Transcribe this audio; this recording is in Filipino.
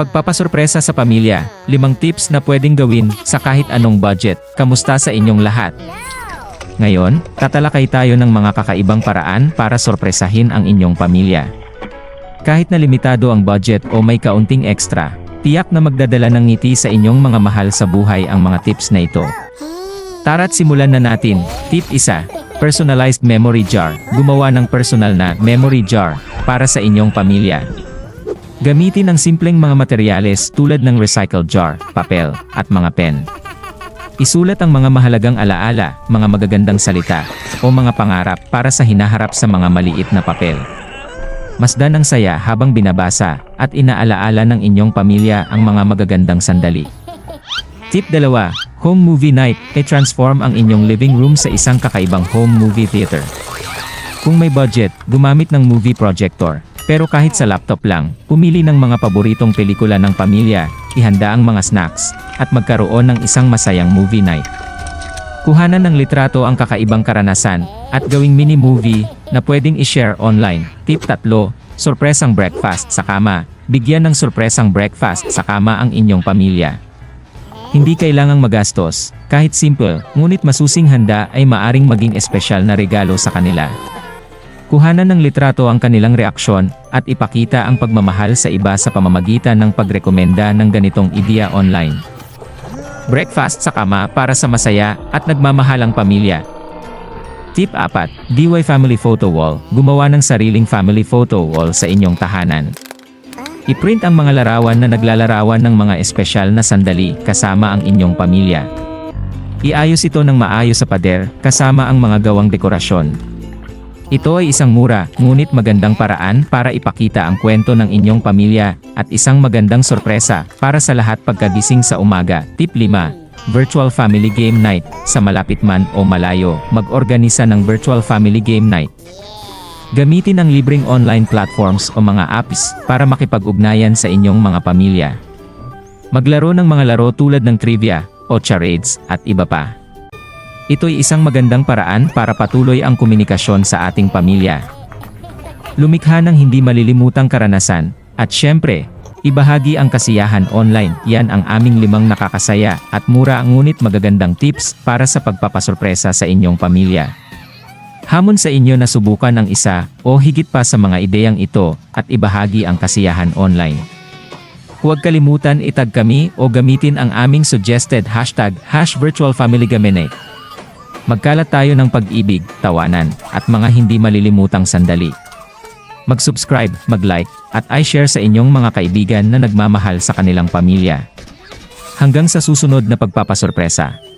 Pagpapasorpresa sa pamilya, limang tips na pwedeng gawin sa kahit anong budget. Kamusta sa inyong lahat? Ngayon, tatalakay tayo ng mga kakaibang paraan para sorpresahin ang inyong pamilya. Kahit na limitado ang budget o may kaunting extra, tiyak na magdadala ng ngiti sa inyong mga mahal sa buhay ang mga tips na ito. Tara't simulan na natin. Tip 1. Personalized memory jar. Gumawa ng personal na memory jar para sa inyong pamilya. Gamitin ang simpleng mga materyales tulad ng recycled jar, papel, at mga pen. Isulat ang mga mahalagang alaala, mga magagandang salita, o mga pangarap para sa hinaharap sa mga maliit na papel. Masdan ang saya habang binabasa at inaalaala ng inyong pamilya ang mga magagandang sandali. Tip 2. Home Movie Night. I-transform ang inyong living room sa isang kakaibang home movie theater. Kung may budget, gumamit ng movie projector. Pero kahit sa laptop lang, pumili ng mga paboritong pelikula ng pamilya, ihanda ang mga snacks, at magkaroon ng isang masayang movie night. Kuhanan ng litrato ang kakaibang karanasan, at gawing mini-movie na pwedeng i-share online. Tip 3. Sorpresang breakfast sa kama. Bigyan ng sorpresang breakfast sa kama ang inyong pamilya. Hindi kailangang magastos, kahit simple, ngunit masusing handa ay maaring maging espesyal na regalo sa kanila. Kuhanan ng litrato ang kanilang reaksyon at ipakita ang pagmamahal sa iba sa pamamagitan ng pagrekomenda ng ganitong ideya online. Breakfast sa kama para sa masaya at nagmamahalang pamilya. Tip 4. DIY Family Photo Wall. Gumawa ng sariling family photo wall sa inyong tahanan. I-print ang mga larawan na naglalarawan ng mga espesyal na sandali kasama ang inyong pamilya. Iayos ito ng maayos sa pader kasama ang mga gawang dekorasyon. Ito ay isang mura, ngunit magandang paraan para ipakita ang kwento ng inyong pamilya at isang magandang sorpresa para sa lahat pagkagising sa umaga. Tip 5. Virtual Family Game Night. Sa malapit man o malayo, mag-organisa ng Virtual Family Game Night. Gamitin ang libreng online platforms o mga apps para makipag-ugnayan sa inyong mga pamilya. Maglaro ng mga laro tulad ng trivia o charades at iba pa. Ito'y isang magandang paraan para patuloy ang komunikasyon sa ating pamilya. Lumikha ng hindi malilimutang karanasan, at syempre, ibahagi ang kasiyahan online. Yan ang aming limang nakakasaya at mura ngunit magagandang tips para sa pagpapasorpresa sa inyong pamilya. Hamon sa inyo na subukan ang isa o higit pa sa mga ideyang ito at ibahagi ang kasiyahan online. Huwag kalimutan itag kami o gamitin ang aming suggested hashtag hash virtual family gaminate. Magkalat tayo ng pag-ibig, tawanan, at mga hindi malilimutang sandali. Mag-subscribe, mag-like, at i-share sa inyong mga kaibigan na nagmamahal sa kanilang pamilya. Hanggang sa susunod na pagpapasorpresa.